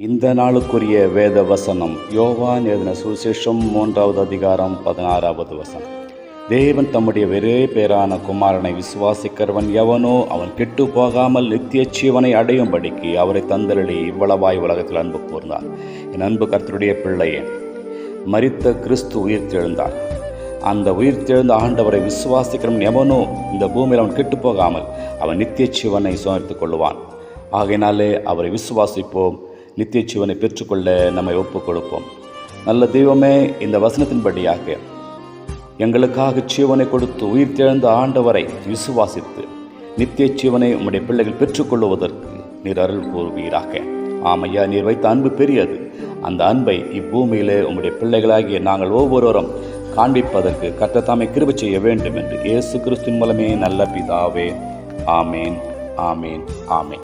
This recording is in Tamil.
இந்த நாளுக்குரிய வேத வசனம் யோவான் எழுதின சுவிசேஷம் மூன்றாவது அதிகாரம் பதினாறாவது வசனம். தேவன் தம்முடைய வெறே பேரான குமாரனை விசுவாசிக்கிறவன் எவனோ அவன் கெட்டு போகாமல் நித்திய ஜீவனை அடையும்படிக்கு அவரை தந்தரளி இவ்வளவாய் உலகத்தில் அன்பு கூர்ந்தார். என் அன்பு கர்த்தருடைய பிள்ளையே மரித்த கிறிஸ்து உயிர்த்தெழுந்தார். அந்த உயிர்த்தெழுந்த ஆண்டவரை விசுவாசிக்கிறவன் எவனோ இந்த பூமியில் அவன் கெட்டு போகாமல் அவன் நித்திய ஜீவனை சுமர்த்து கொள்வான் ஆகையினாலே அவரை விசுவாசிப்போம் நித்திய ஜீவனை பெற்றுக்கொள்ள நம்மை ஒப்புக் கொடுப்போம் நல்ல தெய்வமே இந்த வசனத்தின்படியாக எங்களுக்காக ஜீவனை கொடுத்து உயிர் தெழுந்த ஆண்டவரை விசுவாசித்து நித்திய ஜீவனை உம்முடைய பிள்ளைகள் பெற்றுக்கொள்வதற்கு நீர் அருள் கூறுவீராக. ஆமையா நீர் வைத்த அன்பு பெரியது. அந்த அன்பை இப்பூமியிலே உம்முடைய பிள்ளைகளாகிய நாங்கள் ஒவ்வொருவரும் காண்பிப்பதற்கு கர்த்தத்தாமை கிருப செய்ய வேண்டும் என்று இயேசு கிறிஸ்துவின் மூலமே நல்ல பிதாவே. ஆமேன் ஆமேன் ஆமேன்.